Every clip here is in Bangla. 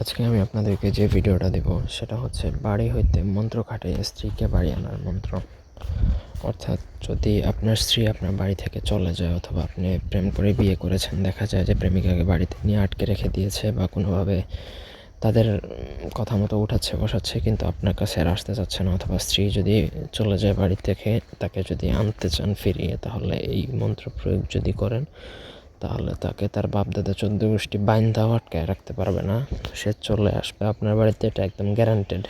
আজকে আমি আপনাদেরকে যে ভিডিওটা দেব সেটা হচ্ছে বাড়ি হইতে মন্ত্র খাটে স্ত্রীকে বাড়ি আনার মন্ত্র। অর্থাৎ যদি আপনার স্ত্রী আপনার বাড়ি থেকে চলে যায় অথবা আপনি প্রেম করে বিয়ে করেছেন, দেখা যায় যে প্রেমিকাকে বাড়িতে নিয়ে আটকে রেখে দিয়েছে বা কোনোভাবে তাদের কথা মতো উঠাচ্ছে, বসাচ্ছে, কিন্তু আপনার কাছে আর আসতে চাচ্ছে না অথবা স্ত্রী যদি চলে যায় বাড়ি থেকে, তাকে যদি আনতে চান ফিরিয়ে, তাহলে এই মন্ত্র প্রয়োগ যদি করেন তাহলে তাকে তার বাপদাদা চোদ্দ গোষ্ঠী বাইন্ধাও আটকায় রাখতে পারবে না। সে চলে আসবে আপনার বাড়িতে, এটা একদম গ্যারান্টেড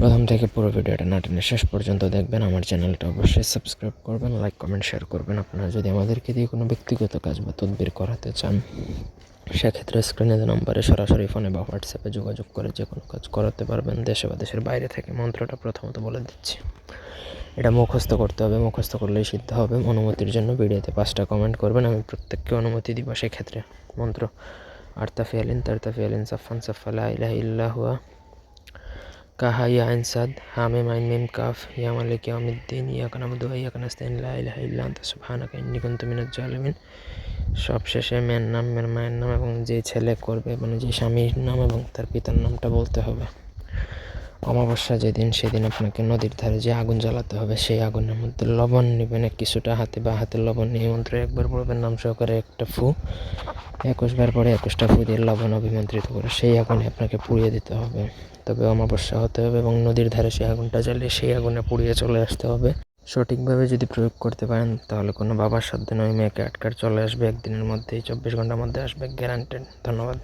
প্রথম থেকে পুরো ভিডিওটা না টেনে শেষ পর্যন্ত দেখবেন। আমার চ্যানেলটা অবশ্যই সাবস্ক্রাইব করবেন লাইক কমেন্ট শেয়ার করবেন। আপনারা যদি আমাদেরকে দিয়ে কোনো ব্যক্তিগত কাজ বা তদবির করাতে চান, সেক্ষেত্রে স্ক্রিনে নম্বরে সরাসরি ফোনে বা হোয়াটসঅ্যাপে যোগাযোগ করে যে কোনো কাজ করাতে পারবেন। দেশে বা দেশের বাইরে থেকে মন্ত্রটা প্রথমত বলে দিচ্ছি। এটা মুখস্থ করতে হবে, মুখস্থ করলেই সিদ্ধ হবে। অনুমতির জন্য ভিডিওতে পাঁচটা কমেন্ট করবেন, আমি প্রত্যেককে অনুমতি দিব সেক্ষেত্রে। মন্ত্র, আর্তা ফিয়ালিন তার্তা ফিয়ালিন সাফান সাফালা ইলাহ ইল্লা হুয়া কাহা ইয়া আইন সাদ হামে মাইন মিম কাফ, ইয়া মালিক ইয়াউমিদ্দিন, ইয়াকা নামুদু ওয়া ইয়াকা নাস্তাইন লা ইলাহা ইল্লা আনতা, সুবহানাকা ইন্নী কুনতু মিনাজ জালিমিন। সব শেষে মেয়ের নাম, মেয়ের মায়ের নাম এবং যে ছেলে করবে মানে যে স্বামীর নাম এবং তার পিতার নামটা বলতে হবে। অমাবস্যা যেদিন, সেদিন আপনাকে নদীর ধারে যে আগুন জ্বালাতে হবে, সেই আগুনের মধ্যে লবণ নেবেন কিছুটা, হাতে বা হাতে লবণ নিয়ে একবার পড়বেন নাম সহকারে একটা ফু। একুশ বার পরে একুশটা ফু দিয়ে লবণ অভিমন্ত্রিত করে সেই আগুনে আপনাকে পুড়িয়ে দিতে হবে। তবে অমাবস্যা হতে হবে এবং নদীর ধারে সেই আগুনটা জ্বালিয়ে সেই আগুনে পুড়িয়ে চলে আসতে হবে। সঠিকভাবে যদি প্রয়োগ করতে পারেন, তাহলে কোনো বাবার সাধ্য নয়, মেয়েকে আটকার চলে আসবে, একদিনের মধ্যেই, চব্বিশ ঘণ্টার মধ্যে আসবে গ্যারান্টেড ধন্যবাদ।